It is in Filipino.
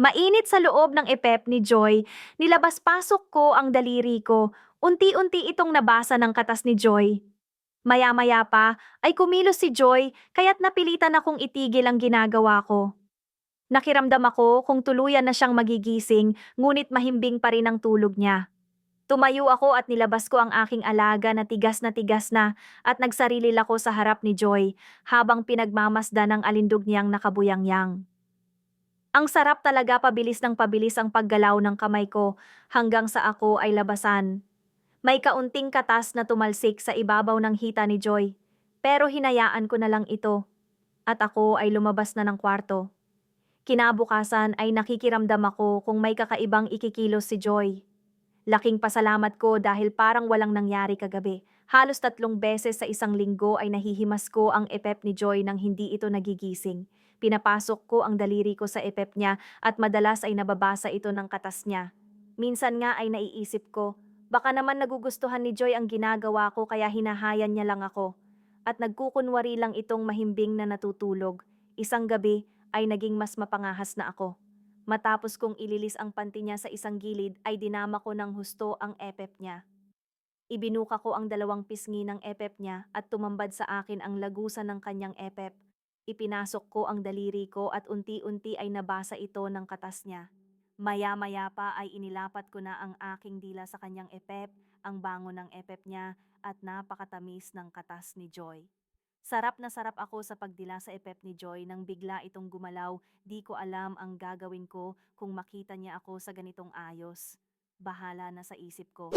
Mainit sa loob ng epep ni Joy, nilabas-pasok ko ang daliri ko. Unti-unti itong nabasa ng katas ni Joy. Maya-maya pa ay kumilos si Joy kaya't napilitan akong itigil ang ginagawa ko. Nakiramdam ako kung tuluyan na siyang magigising ngunit mahimbing pa rin ang tulog niya. Tumayo ako at nilabas ko ang aking alaga na tigas na tigas na at nagsarili ako sa harap ni Joy habang pinagmamasda ng alindog niyang nakabuyangyang. Ang sarap talaga pabilis ng pabilis ang paggalaw ng kamay ko hanggang sa ako ay labasan. May kaunting katas na tumalsik sa ibabaw ng hita ni Joy, pero hinayaan ko na lang ito. At ako ay lumabas na ng kwarto. Kinabukasan ay nakikiramdam ako kung may kakaibang ikikilos si Joy. Laking pasalamat ko dahil parang walang nangyari kagabi. Halos tatlong beses sa isang linggo ay nahihimas ko ang epep ni Joy nang hindi ito nagigising. Pinapasok ko ang daliri ko sa epep niya at madalas ay nababasa ito ng katas niya. Minsan nga ay naiisip ko, baka naman nagugustuhan ni Joy ang ginagawa ko kaya hinahayan niya lang ako. At nagkukunwari lang itong mahimbing na natutulog. Isang gabi ay naging mas mapangahas na ako. Matapos kong ililis ang panty niya sa isang gilid ay dinama ko ng husto ang epep niya. Ibinuka ko ang dalawang pisngi ng epep niya at tumambad sa akin ang lagusan ng kanyang epep. Ipinasok ko ang daliri ko at unti-unti ay nabasa ito ng katas niya. Maya-maya pa ay inilapat ko na ang aking dila sa kanyang epep, ang bango ng epep niya at napakatamis ng katas ni Joy. Sarap na sarap ako sa pagdila sa epep ni Joy nang bigla itong gumalaw, di ko alam ang gagawin ko kung makita niya ako sa ganitong ayos. Bahala na sa isip ko.